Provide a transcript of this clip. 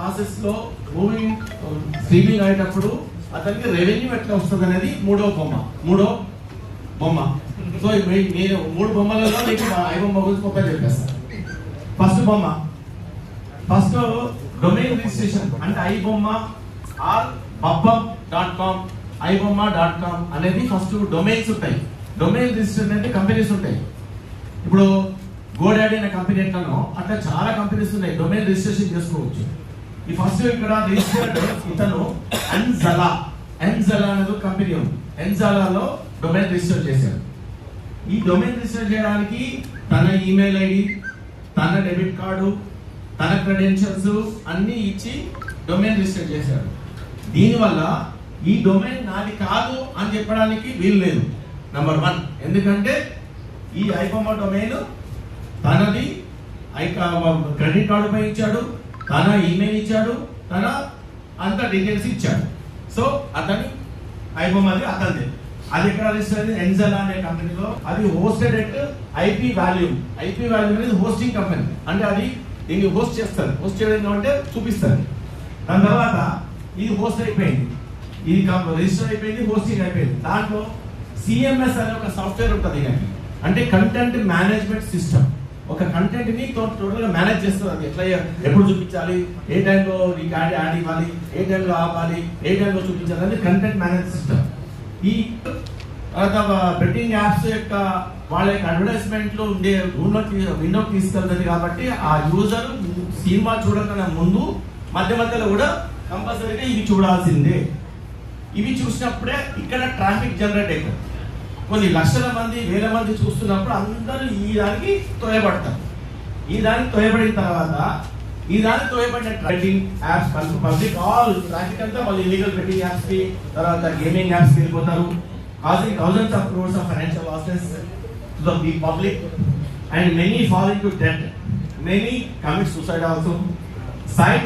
ప్రాసెస్లో moving streaming um, అయ్యేటప్పుడు అతనికి రెవెన్యూ ఎట్లా వస్తుంది అనేది మూడో బొమ్మ మూడో బొమ్మ. సో నేను మూడు బొమ్మలలో నీకు ఐబొమ్మ బొమ్మ గురించి గొప్ప చెప్పేస్తాను ఫస్ట్ బొమ్మ. ఫస్ట్ డొమైన్ రిజిస్ట్రేషన్ అంటే iBomma or Bappam dot com iBomma dot com అనేది ఫస్ట్ డొమైన్స్ ఉంటాయి. డొమైన్ రిజిస్ట్రేషన్ అంటే కంపెనీస్ ఉంటాయి. ఇప్పుడు గోడాడీ అనే కంపెనీ ఎట్లానో అట్లా చాలా కంపెనీస్ ఉన్నాయి. డొమైన్ రిజిస్ట్రేషన్ చేసుకోవచ్చు. ఈ ఫస్ట్ ఇక్కడ రిజిస్టర్ ఇతను ఎన్జలా ఎన్జలా అనేది కంపెనీ ఉంది. ఎన్జలాలో డొమైన్ రిజిస్టర్ చేశాడు. ఈ డొమైన్ రిజిస్టర్ చేయడానికి తన ఈమెయిల్ ఐడి తన డెబిట్ కార్డు తన క్రెడెన్షియల్స్ అన్ని ఇచ్చి డొమైన్ రిజిస్టర్ చేశాడు. దీనివల్ల ఈ డొమైన్ నాది కాదు అని చెప్పడానికి వీలు లేదు. నంబర్ వన్ ఎందుకంటే ఈ ఐబొమ్మ డొమైన్ తనది ఐ క్రెడిట్ కార్డు పై ఇచ్చాడు. తన ఈమెయిల్ ఇచ్చాడు తన అంత డీటెయిల్స్ ఇచ్చాడు. సో అతని ఐబొమ్మది అతనిది. అది ఎక్కడ రిజిస్టర్ అయింది? అనే కంపెనీలో అది hosted at IP volume IP volume అనేది హోస్టింగ్ కంపెనీ అంటే అది దీన్ని హోస్ట్ చేస్తారు. హోస్ట్ చేయడం అంటే చూపిస్తారు. దాని తర్వాత ఇది హోస్ట్ అయిపోయింది. ఇది రిజిస్టర్ అయిపోయింది హోస్టింగ్ అయిపోయింది. దాంట్లో సిఎంఎస్ అనే ఒక సాఫ్ట్వేర్ ఉంటుంది కానీ అంటే కంటెంట్ మేనేజ్మెంట్ సిస్టమ్ ఒక కంటెంట్ని టోటల్గా మేనేజ్ చేస్తుంది అది ఎట్లా ఎప్పుడు చూపించాలి? ఏ టైంలో నీకు యాడ్ యాడ్ ఇవ్వాలి? ఏ టైంలో ఆపాలి? ఏ టైంలో చూపించాలి? అనేది కంటెంట్ మేనేజ్ సిస్టమ్ ఈ తర్వాత బెట్టింగ్ యాప్స్ యొక్క వాళ్ళ యొక్క అడ్వర్టైజ్మెంట్లో ఉండే రూమ్లో విండో తీసుకెళ్తుంది కాబట్టి ఆ యూజర్ సినిమా చూడకన్నా ముందు మధ్య మధ్యలో కూడా కంపల్సరీగా ఇవి చూడాల్సిందే. ఇవి చూసినప్పుడే ఇక్కడ ట్రాఫిక్ జనరేట్ అవుతుంది కొన్ని లక్షల మంది వేల మంది చూస్తున్నప్పుడు అందరూ ఈ దానికి తోయబడతారు. ఈ దానికి తోయబడిన తర్వాత ఈ దానికి తోయబడిన trending apps public all traffic అంతా వాళ్ళు ఇల్లీగల్ బెట్టింగ్ యాప్స్కి తర్వాత గేమింగ్ యాప్స్ వెళ్ళిపోతారు. Causing thousands of crores of financial losses to the public and many fall into debt many commit suicide also side